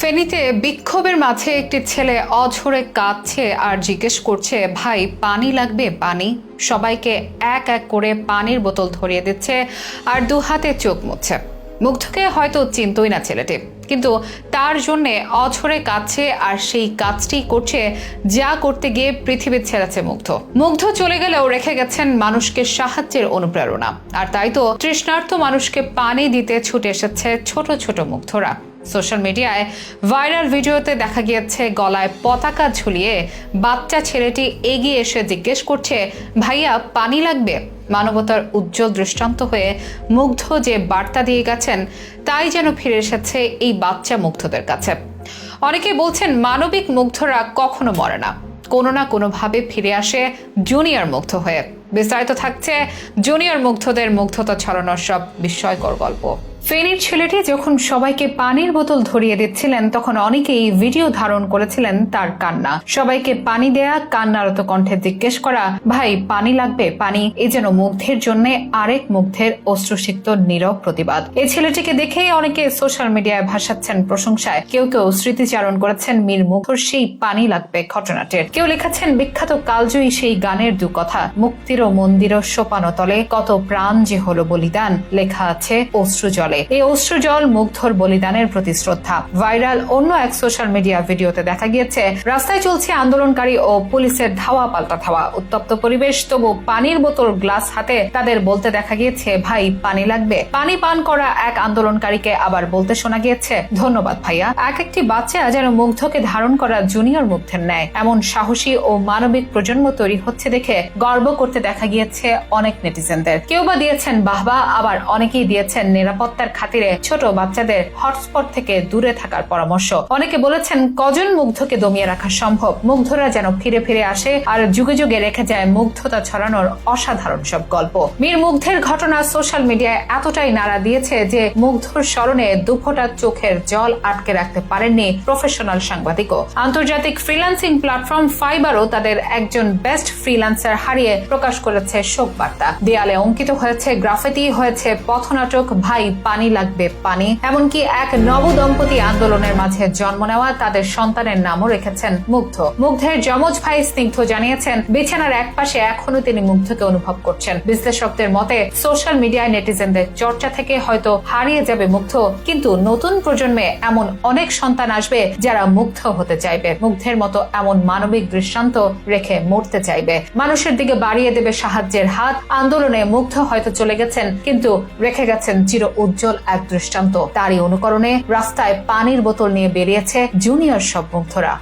ফেনীতে বিক্ষোভের মাঝে একটি ছেলে অঝরে কাঁদছে আর জিজ্ঞেস করছে, ভাই, পানি লাগবে? পানি? সবাইকে এক এক করে পানির বোতল ধরিয়ে দিচ্ছে আর দু হাতে চোখ মুছছে। মুগ্ধকে হয়তো চিনতই না ছেলেটি। কিন্তু তার জন্যে অছরে কাঁদছে আর সেই কাজটি করছে যা করতে গিয়ে পৃথিবীর ছেড়েছে মুগ্ধ। মুগ্ধ চলে গেলেও রেখে গেছেন মানুষকে সাহায্যের অনুপ্রেরণা। আর তাই তো তৃষ্ণার্ত মানুষকে পানি দিতে ছুটে এসেছে ছোট ছোট মুগ্ধরা। সোশ্যাল মিডিয়ায় ভাইরাল ভিডিওতে দেখা গিয়েছে, গলায় পতাকা ঝুলিয়ে বাচ্চা ছেলেটি এগিয়ে এসে জিজ্ঞেস করছে, ভাইয়া, পানি লাগবে? মানবতার উজ্জ্বল দৃষ্টান্ত হয়ে মুগ্ধ যে বার্তা দিয়ে গেছেন, তাই যেন ফিরে এসেছে এই বাচ্চা মুগ্ধদের কাছে। অনেকে বলছেন, মানবিক মুগ্ধরা কখনো মরে না। কোনো না কোনোভাবে ফিরে আসে জুনিয়র মুগ্ধ হয়ে। বিস্তারিত থাকছে জুনিয়র মুগ্ধদের মুগ্ধতা ছড়ানোর সব বিস্ময়কর গল্প। ফেনীর ছেলেটি যখন সবাইকে পানির বোতল ধরিয়ে দিচ্ছিলেন, তখন অনেকেই ভিডিও ধারণ করেছিলেন তার কান্না। সবাইকে পানি দেয়া, কান্নারত কণ্ঠে জিজ্ঞেস করা, ভাই, পানি লাগবে? পানি এই যেন মুগ্ধের জন্য আরেক মুগ্ধের অশ্রুসিক্ত নীরব প্রতিবাদ। এই ছেলেটিকে দেখেই অনেকে সোশ্যাল মিডিয়ায় ভাসাচ্ছেন প্রশংসায়। কেউ কেউ স্মৃতিচারণ করেছেন মীর মুগ্ধর সেই পানি লাগবে ঘটনাটির। কেউ লিখেছেন, বিখ্যাত কালজয়ী সেই গানের দু কথা মুক্তির ও মন্দির সোপানো তলে কত প্রাণ যে হলো বলিদান। লেখা আছে অশ্রু জলে এই অশ্রু জল মুগ্ধর বলিদানের প্রতি শ্রদ্ধা। ভাইরাল অন্য এক সোশ্যাল মিডিয়া ভিডিওতে দেখা গিয়েছে, রাস্তায় চলছে আন্দোলনকারী ও পুলিশের ধাওয়া পাল্টা ধাওয়া। উত্তপ্ত পরিবেশ, তবু পানির বোতল, গ্লাস হাতে তাদের বলতে দেখা গিয়েছে, ভাই, পানি লাগবে। পানি পান করা এক আন্দোলনকারীকে আবার বলতে শোনা গিয়েছে, ধন্যবাদ ভাইয়া। এক একটি বাচ্চা যেন মুগ্ধকে ধারণ করা জুনিয়র মুগ্ধের ন্যায়। এমন সাহসী ও মানবিক প্রজন্ম তৈরি হচ্ছে দেখে গর্ব করতে দেখা গিয়েছে অনেক নেটিজেনদের। কেউ বা দিয়েছেন বাহবা, আবার অনেকেই দিয়েছেন নিরাপত্তার খাতিরে ছোট বাচ্চাদের হটস্পট থেকে দূরে থাকার পরামর্শ। অনেকে বলেছেন, কজন মুগ্ধকে দমিয়ে রাখা সম্ভব? মুগ্ধরা যেন ফিরে ফিরে আসে আর যুগে যুগে রেখে যায় মুগ্ধতা ছড়ানোর অসাধারণ সব গল্প। মীর মুগ্ধের ঘটনা সোশ্যাল মিডিয়ায় এতটাই নাড়া দিয়েছে যে মুগ্ধর স্মরণে দুফোটা চোখের জল আটকে রাখতে পারেননি প্রফেশনাল সাংবাদিকও। আন্তর্জাতিক ফ্রিল্যান্সিং প্ল্যাটফর্ম ফাইবারও তাদের একজন বেস্ট ফ্রিল্যান্সার হারিয়ে প্রকাশ করেছে শোক বার্তা দেয়ালে অঙ্কিত হয়েছে গ্রাফিতি হয়েছে পথনাটক ভাই পানি লাগবে পানি। এমনকি এক নব দম্পতি আন্দোলনের মাঝে জন্ম নেওয়া তাদের সন্তানের নামও রেখেছেন মুগ্ধ। মুগ্ধের যমজ ভাই স্নিগ্ধ জানিয়েছেন, বিছানার এক পাশে এখনও তিনি মুগ্ধকে অনুভব করছেন। বিশ্লেষকদের মতে, সোশ্যাল মিডিয়ায় নেটিজেনদের চর্চা থেকে হয়তো হারিয়ে যাবে মুগ্ধ, কিন্তু নতুন প্রজন্মে এমন অনেক সন্তান আসবে যারা মুগ্ধ হতে চাইবে। মুগ্ধের মতো এমন মানবিক দৃষ্টান্ত রেখে মরতে চাইবে। মানুষের দিকে বাড়িয়ে দেবে সাহায্যের হাত। আন্দোলনে মুগ্ধ হয়তো চলে গেছেন, কিন্তু রেখে গেছেন চির উজ্জ্বল এক দৃষ্টান্ত। তারই অনুকরণে রাস্তায় পানির বোতল নিয়ে বেরিয়েছে জুনিয়র সব মুগ্ধরা